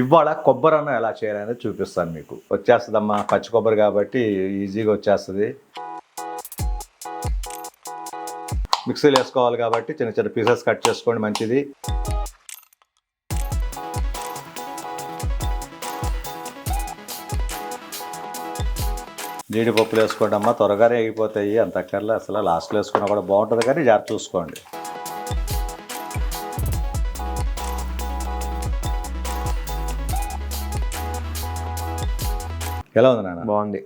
ఇవాళ కొబ్బరి అన్నం ఎలా చేయాలనేది చూపిస్తాను మీకు. వచ్చేస్తుందమ్మా పచ్చి కొబ్బరి కాబట్టి ఈజీగా వచ్చేస్తుంది. మిక్సీలు వేసుకోవాలి కాబట్టి చిన్న చిన్న పీసెస్ కట్ చేసుకోండి మంచిది. జీడిపప్పులు వేసుకోండి అమ్మ త్వరగానే అయిపోతాయి. అంత అక్కర్లే అసలు లాస్ట్లో వేసుకున్నా కూడా బాగుంటుంది కానీ జాగ్రత్త చూసుకోండి. ఎలా ఉంది నాన్న? బాగుంది.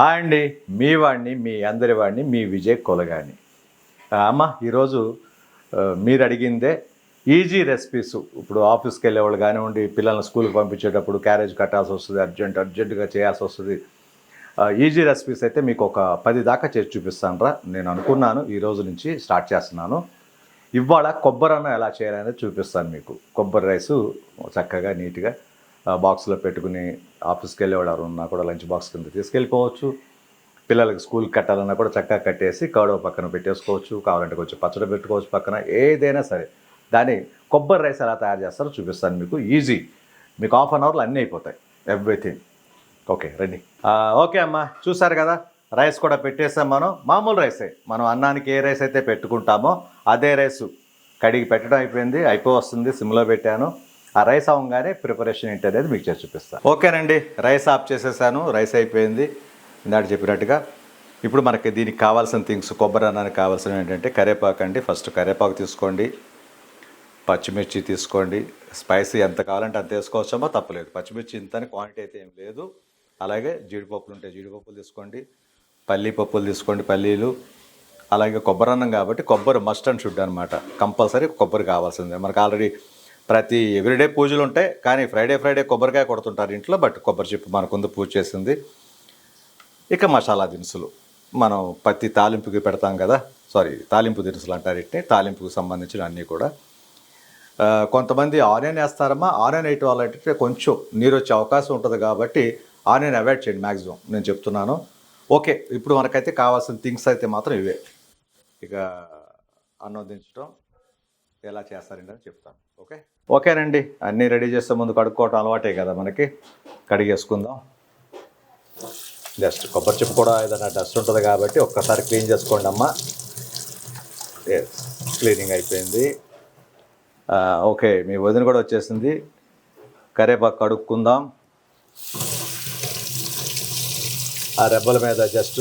హాయ్ అండి. మీ వాడిని మీ అందరి వాడిని మీ విజయ్ కొలగాని. అమ్మ ఈరోజు మీరు అడిగిందే ఈజీ రెసిపీస్. ఇప్పుడు ఆఫీస్కి వెళ్ళేవాళ్ళు కానివ్వండి పిల్లల్ని స్కూల్కి పంపించేటప్పుడు క్యారేజ్ కట్టాల్సి వస్తుంది అర్జెంట్ అర్జెంటుగా చేయాల్సి వస్తుంది. ఈజీ రెసిపీస్ అయితే మీకు ఒక పది దాకా చేసి చూపిస్తాను రా నేను అనుకున్నాను ఈ రోజు నుంచి స్టార్ట్ చేస్తున్నాను. ఇవాళ కొబ్బరి అన్నం ఎలా చేయాలనేది చూపిస్తాను మీకు. కొబ్బరి రైసు చక్కగా నీట్గా బాక్స్లో పెట్టుకుని ఆఫీస్కి వెళ్ళేవాడు ఎవరు ఉన్నా కూడా లంచ్ బాక్స్ కింద తీసుకెళ్ళిపోవచ్చు. పిల్లలకి స్కూల్కి కట్టాలన్నా కూడా చక్కగా కట్టేసి కౌడవ పక్కన పెట్టేసుకోవచ్చు. కావాలంటే కొంచెం పచ్చడి పెట్టుకోవచ్చు పక్కన ఏదైనా సరే. దాన్ని కొబ్బరి రైస్ ఎలా తయారు చేస్తారో చూపిస్తాను మీకు. ఈజీ. మీకు హాఫ్ అన్ అవర్లో అన్నీ అయిపోతాయి. ఎవ్రీథింగ్. ఓకే రండి. ఓకే అమ్మా. చూసారు కదా? రైస్ కూడా పెట్టేసాం మనం. మామూలు రైసే. మనం అన్నానికి ఏ రైస్ అయితే పెట్టుకుంటామో అదే రైస్ కడిగి పెట్టడం అయిపోయింది అయిపో వస్తుంది సిమ్లో పెట్టాను. ఆ రైస్ అవ్వగానే ప్రిపరేషన్ ఏంటి అనేది మీకు చేసి చూపిస్తాను ఓకేనండి రైస్ ఆఫ్ చేసేసాను రైస్ అయిపోయింది. ఇందాక చెప్పినట్టుగా ఇప్పుడు మనకి దీనికి కావాల్సిన థింగ్స్ కొబ్బరి అన్నానికి కావాల్సినవి ఏంటంటే కరేపాకు అండి. ఫస్ట్ కరేపాకు తీసుకోండి పచ్చిమిర్చి తీసుకోండి. స్పైసీ ఎంత కావాలంటే అంత వేసుకోవచ్చామో తప్పలేదు. పచ్చిమిర్చి ఇంతని క్వాంటిటీ అయితే ఏం లేదు. అలాగే జీడిపప్పులు ఉంటాయి జీడిపప్పులు తీసుకోండి. పల్లీ పప్పులు తీసుకోండి పల్లీలు. అలాగే కొబ్బరి అన్నం కాబట్టి కొబ్బరి మస్ట్ అండ్ షుడ్ అనమాట కంపల్సరీ కొబ్బరి కావాల్సిందే. మనకు ఆల్రెడీ ప్రతి ఎవ్రీడే పూజలు ఉంటాయి కానీ ఫ్రైడే ఫ్రైడే కొబ్బరికాయ కొడుతుంటారు ఇంట్లో బట్ కొబ్బరి చెప్పు మనకుందు పూజ చేసింది. ఇక మసాలా దినుసులు. మనం పత్తి తాలింపుకి పెడతాం కదా సారీ తాలింపు దినుసులు అంటారు ఇట్ని తాలింపుకు సంబంధించిన అన్నీ కూడా. కొంతమంది ఆనియన్ వేస్తారమ్మా ఆనియన్ వేయటం వల్ల కొంచెం నీరు వచ్చే అవకాశం ఉంటుంది కాబట్టి ఆనియన్ అవాయిడ్ చేయండి మ్యాక్సిమం నేను చెప్తున్నాను. ఓకే ఇప్పుడు మనకైతే కావాల్సిన థింగ్స్ అయితే మాత్రం ఇవే. ఇక అన్నం ఎలా చేస్తారండి అని చెప్తాను. ఓకే? ఓకేనండి అన్నీ రెడీ చేస్తే ముందు కడుక్కోవటం అలవాటే కదా మనకి. కడిగేసుకుందాం. జస్ట్ కొబ్బరి చెప్పు కూడా ఏదైనా డస్ట్ ఉంటుంది కాబట్టి ఒక్కసారి క్లీన్ చేసుకోండి అమ్మా. క్లీనింగ్ అయిపోయింది. ఓకే మీ వదిన కూడా వచ్చేసింది. కరేపాకు కడుక్కుందాం. ఆ రెబ్బల మీద జస్ట్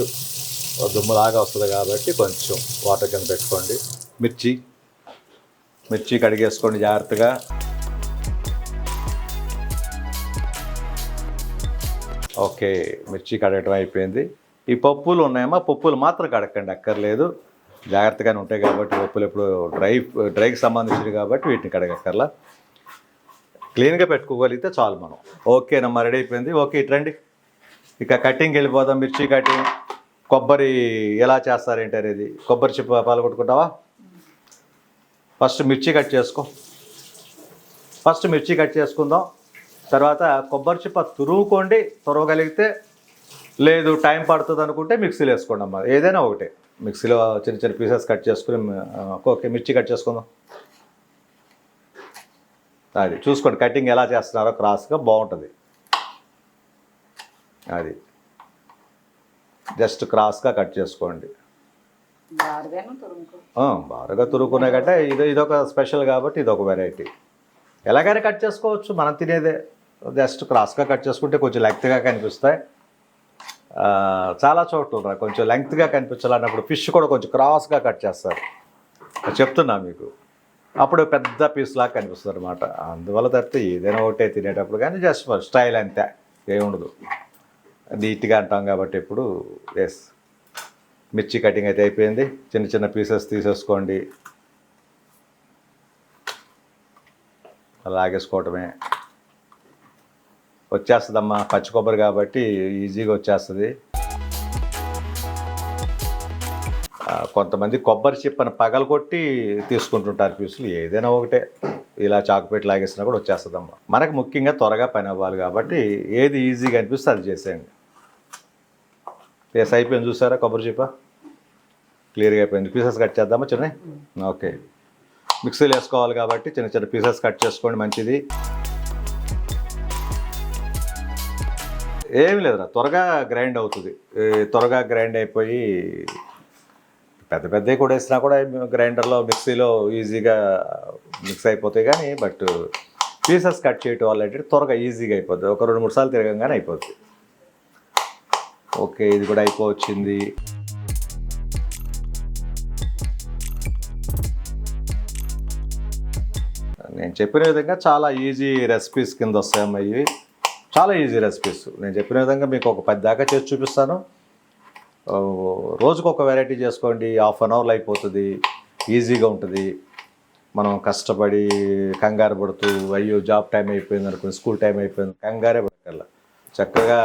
దుమ్ములాగా వస్తుంది కాబట్టి కొంచెం వాటర్ కింద పెట్టుకోండి. మిర్చి మిర్చి కడిగేసుకోండి జాగ్రత్తగా. ఓకే మిర్చి కడగటం అయిపోయింది. ఈ పప్పులు ఉన్నాయమ్మా పప్పులు మాత్రం కడగండి అక్కర్లేదు. జాగ్రత్తగానే ఉంటాయి కాబట్టి పప్పులు ఎప్పుడు డ్రై డ్రైకి సంబంధించినవి కాబట్టి వీటిని కడగక్కర్లా. క్లీన్గా పెట్టుకోగలిగితే చాలు మనం. ఓకేనమ్మా రెడీ అయిపోయింది. ఓకే ఇటు రండి. ఇక కటింగ్ వెళ్ళిపోదాం మిర్చి కటింగ్ కొబ్బరి ఎలా చేస్తారేంటి అనేది. కొబ్బరి చిప్ప పాల్గొట్టుకుంటావా? ఫస్ట్ మిర్చి కట్ చేసుకో. ఫస్ట్ మిర్చి కట్ చేసుకుందాం. తర్వాత కొబ్బరి చిప్ప తురుముకోండి తురవగలిగితే లేదు టైం పడుతుంది అనుకుంటే మిక్సీలో వేసుకోండి అమ్మ. ఏదైనా ఒకటే. మిక్సీలో చిన్న చిన్న పీసెస్ కట్ చేసుకుని ఓకే మిర్చి కట్ చేసుకుందాం. అది చూసుకోండి కటింగ్ ఎలా చేస్తున్నారో క్రాస్గా బాగుంటుంది. అది. జస్ట్ క్రాస్గా కట్ చేసుకోండి. బాగా తురుకునే కంటే ఇది ఇదొక స్పెషల్ కాబట్టి ఇదొక వెరైటీ. ఎలాగైనా కట్ చేసుకోవచ్చు మనం తినేదే. జస్ట్ క్రాస్గా కట్ చేసుకుంటే కొంచెం లెంగ్త్గా కనిపిస్తాయి. చాలా చోట్ల కొంచెం లెంగ్త్గా కనిపించాలన్నప్పుడు ఫిష్ కూడా కొంచెం క్రాస్గా కట్ చేస్తారు. చెప్తున్నా మీకు. అప్పుడు పెద్ద పీస్ లాగా కనిపిస్తుంది అనమాట అందువల్ల తప్పితే ఏదైనా ఒకటే తినేటప్పుడు కానీ జస్ట్ స్టైల్ అంతే. ఏముండదు. నీట్గా అంటాం కాబట్టి ఇప్పుడు ఎస్ మిర్చి కటింగ్ అయితే అయిపోయింది. చిన్న చిన్న పీసెస్ తీసేసుకోండి. అలా లాగేసుకోవటమే వచ్చేస్తుందమ్మా పచ్చి కొబ్బరి కాబట్టి ఈజీగా వచ్చేస్తుంది. కొంతమంది కొబ్బరి చిప్పని పగలగొట్టి తీసుకుంటుంటారు పీసులు ఏదైనా ఒకటే. ఇలా చాకుపేట లాగేసినా కూడా వచ్చేస్తుందమ్మా. మనకు ముఖ్యంగా త్వరగా పని అవ్వాలి కాబట్టి ఏది ఈజీగా అనిపిస్తే అది చేసేయండి. ఎస్ అయిపోయింది చూసారా? కొబ్బరి చిప్ప క్లియర్గా అయిపోయింది. పీసెస్ కట్ చేద్దామా చిన్న ఓకే మిక్సీలో వేసుకోవాలి కాబట్టి చిన్న చిన్న పీసెస్ కట్ చేసుకోండి మంచిది. ఏం లేదురా త్వరగా గ్రైండ్ అవుతుంది. త్వరగా గ్రైండ్ అయిపోయి పెద్ద పెద్దవి కూడా వేసినా కూడా గ్రైండర్లో మిక్సీలో ఈజీగా మిక్స్ అయిపోతాయి కానీ బట్ పీసెస్ కట్ చేయటం వల్ల ఏంటంటే త్వరగా ఈజీగా అయిపోద్ది. ఒక రెండు మూడు సార్లు తిరగంగానే అయిపోద్ది. ఓకే ఇది కూడా అయిపోవచ్చింది. నేను చెప్పిన విధంగా చాలా ఈజీ రెసిపీస్ కింద వస్తాయమ్మా ఇవి. చాలా ఈజీ రెసిపీస్ నేను చెప్పిన విధంగా మీకు ఒక పది దాకా చేసి చూపిస్తాను. రోజుకు ఒక వెరైటీ చేసుకోండి. హాఫ్ అన్ అవర్లో అయిపోతుంది. ఈజీగా ఉంటుంది. మనం కష్టపడి కంగారు పడుతూ అయ్యో జాబ్ టైం అయిపోయింది అనుకుని స్కూల్ టైం అయిపోయింది. కంగారే పడకల్లా చక్కగా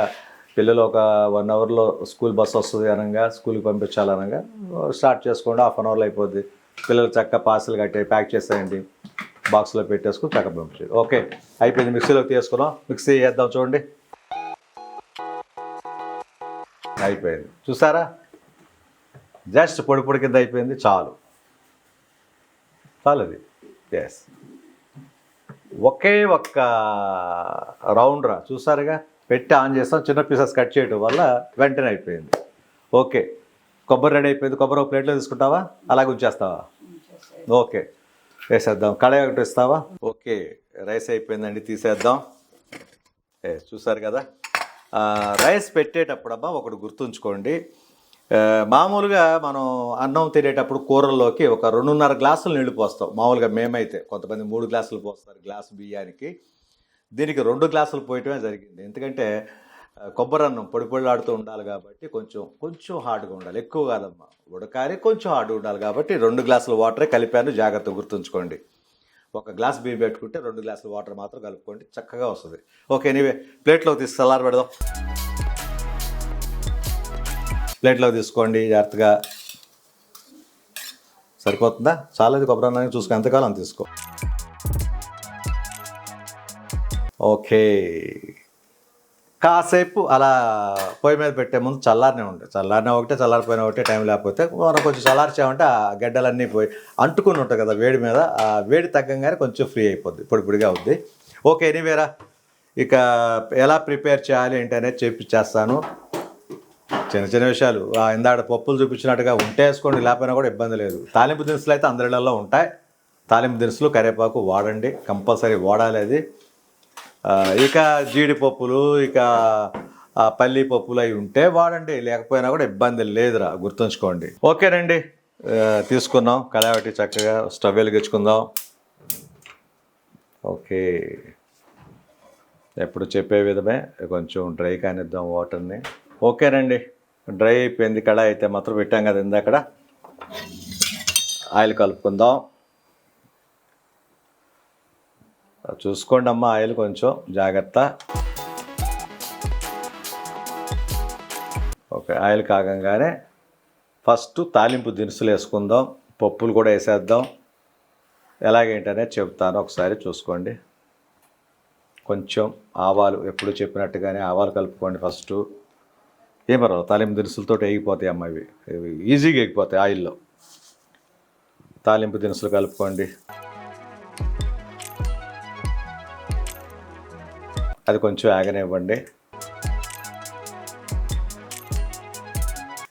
పిల్లలు ఒక వన్ అవర్లో స్కూల్ బస్ వస్తుంది అనగా స్కూల్కి పంపించాలనగా స్టార్ట్ చేసుకోండి హాఫ్ అన్ అవర్లో అయిపోద్ది. పిల్లలు చక్కగా పార్సల్ కట్టే ప్యాక్ చేసేయండి. బాక్స్లో పెట్టేసుకుని చక్కగా పంపించండి ఓకే అయిపోయింది. మిక్సీలోకి తీసుకున్నాం. మిక్సీ వేద్దాం చూడండి. అయిపోయింది. చూసారా? జస్ట్ పొడి పొడి కింద అయిపోయింది చాలు. చాలు అది. ఎస్ ఒకే ఒక్క రౌండ్ రా చూసారుగా? పెట్టి ఆన్ చేస్తాం చిన్న పీసెస్ కట్ చేయడం వల్ల వెంటనే అయిపోయింది. ఓకే. కొబ్బరి రెడీ అయిపోయింది. కొబ్బరి ఒక ప్లేట్లో తీసుకుంటావా? అలాగే ఉంచేస్తావా? ఓకే. వేసేద్దాం. కళాయి ఒకటి ఇస్తావా? ఓకే. రైస్ అయిపోయిందండి. తీసేద్దాం. ఏ చూసారు కదా? రైస్ పెట్టేటప్పుడు అబ్బా ఒకటి గుర్తుంచుకోండి. మామూలుగా మనం అన్నం తినేటప్పుడు కూరల్లోకి ఒక రెండున్నర గ్లాసులు నీళ్ళు పోస్తాం. మామూలుగా మేమైతే కొంతమంది మూడు గ్లాసులు పోస్తారు గ్లాసు బియ్యానికి. దీనికి రెండు గ్లాసులు పోయటమే జరిగింది. ఎందుకంటే కొబ్బరి అన్నం పొడి పొడిలాడుతూ ఉండాలి కాబట్టి కొంచెం కొంచెం హార్డ్గా ఉండాలి. ఎక్కువ కాదమ్మా. ఉడకాలి కొంచెం హార్డ్గా ఉండాలి కాబట్టి రెండు గ్లాసుల వాటరే కలిపాను. జాగ్రత్త గుర్తుంచుకోండి. ఒక గ్లాస్ బియ్యం పెట్టుకుంటే రెండు గ్లాసుల వాటర్ మాత్రం కలుపుకోండి. చక్కగా వస్తుంది. ఓకే నీవే ప్లేట్లో తీసి సలార్ పెడదాం. ప్లేట్లో తీసుకోండి జాగ్రత్తగా. సరిపోతుందా? చాలా కొబ్బరి అన్నానికి చూసుకో. ఎంతకాలం తీసుకో. ఓకే. కాసేపు అలా పొయ్యి మీద పెట్టే ముందు చల్లారనే ఉండే. చల్లారనే ఒకటే చల్లారిపోయిన ఒకటే టైం లేకపోతే మనం కొంచెం చల్లార్చామంటే ఆ గడ్డలన్నీ పోయి అంటుకుని ఉంటాయి కదా వేడి మీద ఆ వేడి తగ్గంగానే కొంచెం ఫ్రీ అయిపోద్ది పొడి పొడిగా అవుద్ది. ఓకే ఎనీవేరా ఇక ఎలా ప్రిపేర్ చేయాలి ఏంటి అనేది చేపిచ్చేస్తాను చిన్న చిన్న విషయాలు. ఇందాడ పప్పులు చూపించినట్టుగా ఉంటే వేసుకోండి లేకపోయినా కూడా ఇబ్బంది లేదు. తాలింపు దినుసులు అయితే అందరిలో ఉంటాయి. తాలింపు దినుసులు కరివేపాకు వాడండి కంపల్సరీ వాడాలి అది. ఇక జీడిపప్పులు ఇక పల్లి పప్పులు అవి ఉంటే వాడండి. లేకపోయినా కూడా ఇబ్బంది లేదురా గుర్తుంచుకోండి. ఓకేనండి తీసుకుందాం. తీసుకున్నాం కళావటి చక్కగా స్టవ్ వెలిగించుకుందాం. ఓకే. ఎప్పుడు చెప్పే విధమే కొంచెం డ్రై కానిద్దాం వాటర్ని. ఓకేనండి డ్రై అయిపోయింది కళా అయితే మాత్రం పెట్టాం కదా ఇందాకడ. ఆయిల్ కలుపుకుందాం. చూసుకోండి అమ్మ ఆయిల్ కొంచెం జాగ్రత్త. ఓకే ఆయిల్ కాగంగానే ఫస్ట్ తాలింపు దినుసులు వేసుకుందాం పప్పులు కూడా వేసేద్దాం. ఎలాగేంటనే చెప్తాను ఒకసారి చూసుకోండి. కొంచెం ఆవాలు ఎప్పుడు చెప్పినట్టుగానే ఆవాలు కలుపుకోండి ఫస్ట్. ఏం పర్వాలేదు తాలింపు దినుసులతో ఎగిపోతాయి అమ్మ ఇవి. ఇవి ఈజీగా ఎగిపోతాయి ఆయిల్లో. తాలింపు దినుసులు కలుపుకోండి. అది కొంచెం ఆగనివ్వండి.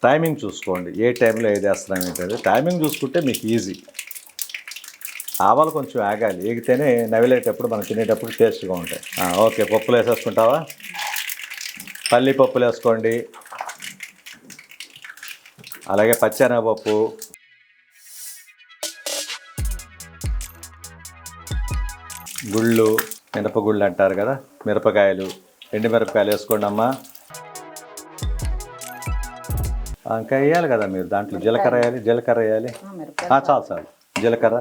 టైమింగ్ చూసుకోండి. ఏ టైంలో ఏది వేస్తున్నాం ఏంటంటే టైమింగ్ చూసుకుంటే మీకు ఈజీ ఆవాలు కొంచెం ఆగాలి. ఏగితేనే నవిలేటప్పుడు మనం తినేటప్పుడు టేస్ట్గా ఉంటాయి. ఓకే. పప్పులు వేసేసుకుంటావా? పల్లి పప్పులు వేసుకోండి. అలాగే పచ్చెనగపప్పు. గుళ్ళు. మినపగుళ్ళు అంటారు కదా? మిరపకాయలు. ఎండు మిరపకాయలు వేసుకోండి అమ్మా. ఇంకా వేయాలి కదా మీరు దాంట్లో? జీలకర్ర వేయాలి జీలకర్ర వేయాలి? చాలు చాలు. జీలకర్ర.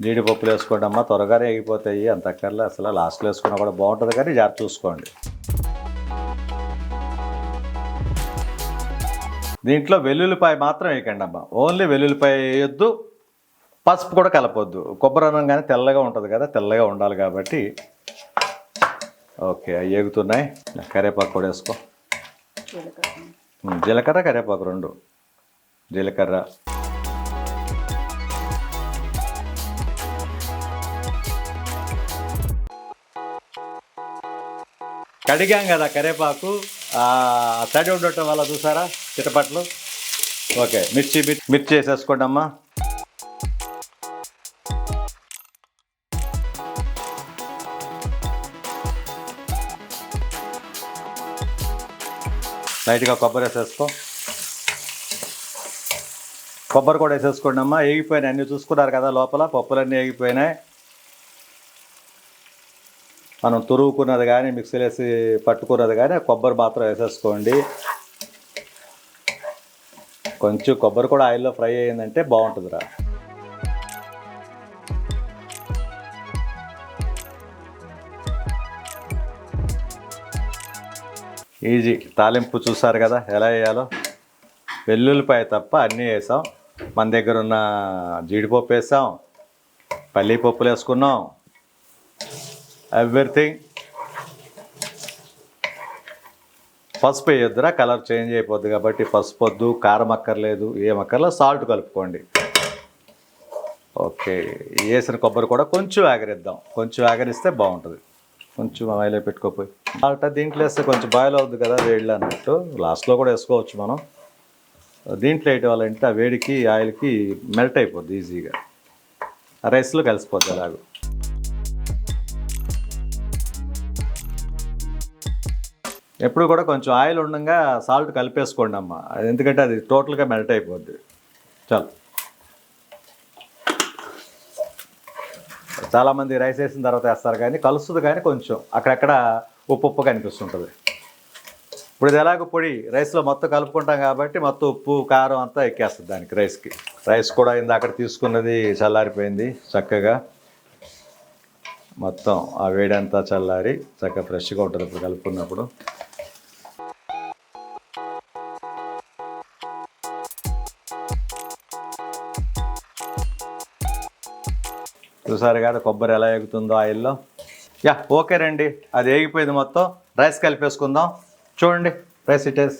జీడిపప్పులు వేసుకోండి అమ్మా. త్వరగా వేగిపోతాయి అంత అక్కర్లే. అసలు లాస్ట్లో వేసుకున్నా కూడా బాగుంటుంది కానీ జాగ్రత్త చూసుకోండి. దీంట్లో వెల్లుల్లిపాయ మాత్రం వేయకండి అమ్మా. ఓన్లీ వెల్లుల్లిపాయ వేయొద్దు. పసుపు కూడా కలపొద్దు. కొబ్బరి అన్నం కానీ తెల్లగా ఉంటుంది కదా తెల్లగా ఉండాలి కాబట్టి. ఓకే అవి ఎగుతున్నాయి. కరివేపాకు కూడా వేసుకో. జీలకర్ర కరివేపాకు రెండు. జీలకర్ర. కడిగాం కదా కరివేపాకు తడి ఉండటం వల్ల చూసారా? చిటపట్లు. ఓకే మిర్చి మిర్చి వేసేసుకోండి అమ్మా లైట్గా కొబ్బరి వేసేసుకో. కొబ్బరి కూడా వేసేసుకోండి అమ్మా. ఏగిపోయినాయి అన్నీ చూసుకున్నారు కదా లోపల. పప్పులన్నీ ఏగిపోయినాయి. మనం తురువుకున్నది కానీ మిక్సీలో వేసి పట్టుకున్నది కానీ కొబ్బరి మాత్రం వేసేసుకోండి. కొంచెం కొబ్బరి కూడా ఆయిల్లో ఫ్రై అయ్యిందంటే బాగుంటుందిరా. ఈజీ. తాలింపు చూసారు కదా ఎలా వేయాలో? వెల్లుల్లిపాయ తప్ప అన్నీ వేసాం. మన దగ్గర ఉన్న జీడిపప్పు వేసాం. పల్లీపప్పులు వేసుకున్నాం. ఎవ్రీథింగ్ పసుపు వేయొద్దురా కలర్ చేంజ్ అయిపోద్ది కాబట్టి పసుపు వద్దు కారం అక్కర్లేదు ఏం అక్కర్లేదు సాల్ట్ కలుపుకోండి. ఓకే వేసిన కొబ్బరి కూడా కొంచెం ఆగరిద్దాం. కొంచెం ఆగరిస్తే బాగుంటుంది. కొంచెం ఆయిల్ పెట్టుకోపోయి. అట్లా దీంట్లో వేస్తే కొంచెం బాయిల్ అవుద్ది కదా వేడిలో అన్నట్టు. లాస్ట్లో కూడా వేసుకోవచ్చు మనం. దీంట్లో వేయటం వల్ల ఏంటంటే ఆ వేడికి ఆయిల్కి మెల్ట్ అయిపోద్ది ఈజీగా ఆ రైస్లో కలిసిపోద్ది అలాగూ. ఎప్పుడు కూడా కొంచెం ఆయిల్ ఉండగా సాల్ట్ కలిపేసుకోండి అమ్మ. అది ఎందుకంటే అది టోటల్గా మెల్ట్ అయిపోద్ది. చాలు. చాలామంది రైస్ వేసిన తర్వాత వేస్తారు కానీ కలుస్తుంది కానీ కొంచెం. అక్కడక్కడ ఉప్పు ఉప్పు కనిపిస్తుంటుంది ఇప్పుడు ఇది ఎలాగో పొడి రైస్లో మొత్తం కలుపుకుంటాం కాబట్టి మొత్తం ఉప్పు కారం అంతా ఎక్కేస్తుంది దానికి రైస్కి. రైస్ కూడా ఇందాక తీసుకున్నది చల్లారిపోయింది చక్కగా. మొత్తం ఆ వేడంతా చల్లారి చక్కగా ఫ్రెష్గా ఉంటుంది ఇప్పుడు కలుపుకున్నప్పుడు. చూసారు కదా కొబ్బరి ఎలా ఎగుతుందో ఆయిల్లో. యా ఓకే రండి. అది ఏగిపోయింది మొత్తం. రైస్ కలిపేసుకుందాం. చూడండి రైస్ ఇటేస్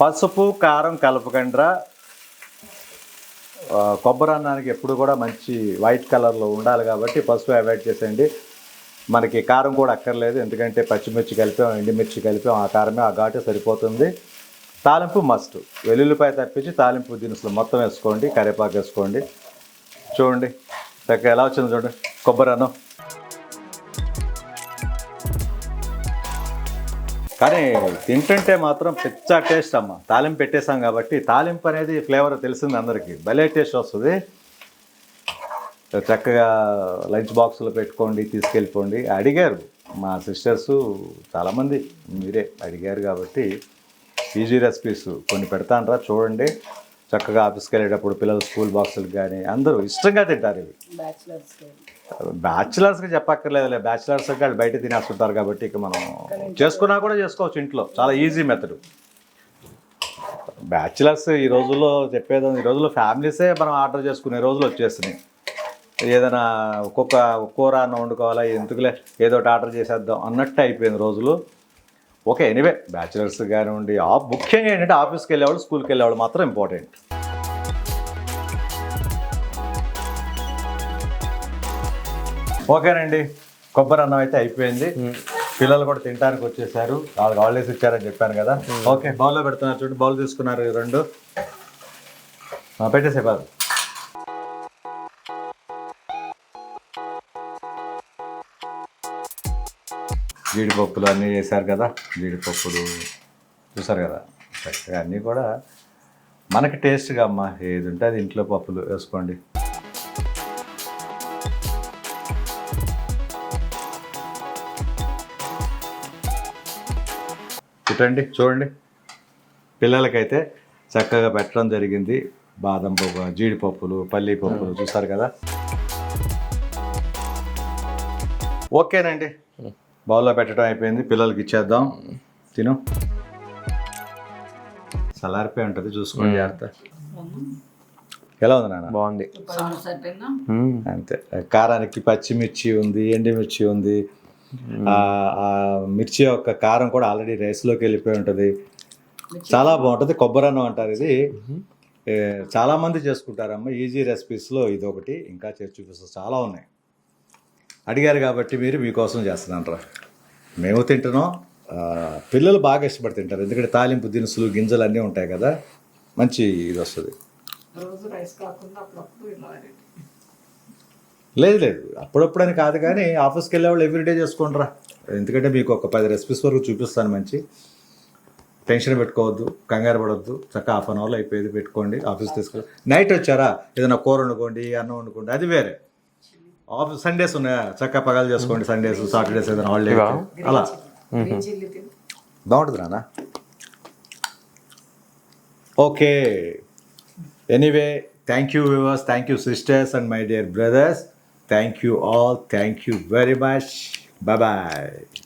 పసుపు కారం కలపకుండా కొబ్బరి అన్నానికి ఎప్పుడు కూడా మంచి వైట్ కలర్లో ఉండాలి కాబట్టి పసుపు అవాయిడ్ చేసేయండి. మనకి కారం కూడా అక్కర్లేదు ఎందుకంటే పచ్చిమిర్చి కలిపాం ఎండుమిర్చి కలిపాం ఆ కారమే ఆ ఘాటు సరిపోతుంది. తాలింపు మస్ట్ వెల్లుల్లిపాయ తప్పించి తాలింపు దినుసులు మొత్తం వేసుకోండి కరివేపాకు వేసుకోండి. చూడండి చక్కగా ఎలా వచ్చింది చూడండి. కొబ్బరి అన్నం. కానీ తింటుంటే మాత్రం పిచ్చ టేస్ట్ అమ్మ. తాలింపు పెట్టేసాం కాబట్టి తాలింపు అనేది ఫ్లేవర్ తెలిసింది అందరికీ. భలే టేస్ట్ వస్తుంది. చక్కగా లంచ్ బాక్స్లో పెట్టుకోండి తీసుకెళ్ళిపోండి. అడిగారు మా సిస్టర్స్ చాలామంది. మీరే అడిగారు కాబట్టి ఈజీ రెసిపీస్ కొన్ని పెడతానరా చూడండి. చక్కగా ఆఫీస్కి వెళ్ళేటప్పుడు పిల్లల స్కూల్ బాక్సులకు కానీ అందరూ ఇష్టంగా తింటారు ఇవి. బ్యాచిలర్స్ బ్యాచిలర్స్కి చెప్పక్కర్లేదులే బ్యాచిలర్స్ వాళ్ళు బయట తినేస్తుంటారు కాబట్టి ఇక మనం చేసుకున్నా కూడా చేసుకోవచ్చు ఇంట్లో. చాలా ఈజీ మెథడ్. బ్యాచిలర్స్ ఈ రోజుల్లో చెప్పేది ఈ రోజుల్లో ఫ్యామిలీసే మనం ఆర్డర్ చేసుకునే రోజులు వచ్చేస్తున్నాయి. ఏదైనా ఒక్కొక్క కూర అన్న వండుకోవాలా ఎందుకులే ఏదో ఒకటి ఆర్డర్ చేసేద్దాం అన్నట్టు అయిపోయింది రోజులు. ఓకే ఎనీవే బ్యాచిలర్స్ కానివ్వండి ఆ ముఖ్యంగా ఏంటంటే ఆఫీస్కి వెళ్ళేవాళ్ళు స్కూల్కి వెళ్ళేవాళ్ళు మాత్రం ఇంపార్టెంట్ ఓకేనండి కొబ్బరి అన్నం అయితే అయిపోయింది. పిల్లలు కూడా తినడానికి వచ్చేసారు. వాళ్ళకి హాలిడేస్ ఇచ్చారని చెప్పాను కదా. ఓకే బౌల్లో పెడుతున్నారు చూడండి బౌల్ తీసుకున్నారు రెండు. పెట్టేసే బాబు. జీడిపప్పులు అన్నీ వేశారు కదా జీడిపప్పులు చూసారు కదా చక్కగా అన్నీ కూడా మనకి టేస్ట్గా అమ్మ ఏది ఉంటే అది ఇంట్లో పప్పులు వేసుకోండి. చూడండి చూడండి. పిల్లలకైతే చక్కగా పెట్టడం జరిగింది. బాదం పప్పు జీడిపప్పులు పల్లి పప్పులు చూసారు కదా. ఓకేనండి. బౌల్లో పెట్టడం అయిపోయింది. పిల్లలకి ఇచ్చేద్దాం. తిను. చల్లారిపోయి ఉంటుంది చూసుకోండి జాగ్రత్త. ఎలా ఉంది నాన్న? బాగుంది. అంతే. కారానికి పచ్చిమిర్చి ఉంది ఎండుమిర్చి ఉంది. ఆ ఆ మిర్చి యొక్క కారం కూడా ఆల్రెడీ రైస్లోకి వెళ్ళిపోయి ఉంటుంది. చాలా బాగుంటుంది. కొబ్బరి అన్నం అంటారు ఇది. చాలామంది చేసుకుంటారమ్మా. ఈజీ రెసిపీస్లో ఇది ఒకటి ఇంకా చేసి చూపిస్తూ. చాలా ఉన్నాయి. అడిగారు కాబట్టి మీరు మీకోసం చేస్తున్నాను రా మేము తింటున్నాం. పిల్లలు బాగా ఇష్టపడి తింటారు. ఎందుకంటే తాలింపు దినుసులు గింజలు అన్నీ ఉంటాయి కదా. మంచి ఇది వస్తుంది. అప్పుడప్పుడు లేదు లేదు. అప్పుడప్పుడని కాదు కానీ ఆఫీస్కి వెళ్ళే వాళ్ళు ఎవ్రీడే చేసుకోండిరా. ఎందుకంటే మీకు ఒక పది రెసిపీస్ వరకు చూపిస్తాను మంచి. టెన్షన్ పెట్టుకోవద్దు కంగారు పడవద్దు చక్కగా హాఫ్ అన్ అవర్లో అయిపోయేది పెట్టుకోండి. ఆఫీస్ తీసుకెళ్ళి నైట్ వచ్చారా? ఏదైనా కూర వండుకోండి అన్నం వండుకోండి. అది వేరే. ఆఫీస్ సండేస్ ఉన్నాయా. చక్కగా పగలు చేసుకోండి సండేస్ సాటర్డేస్ ఏదైనా హాలిడే అలా. బాగుంటుంది నాన్న. Okay. Anyway thank you viewers thank you sisters and my dear brothers thank you all thank you very much bye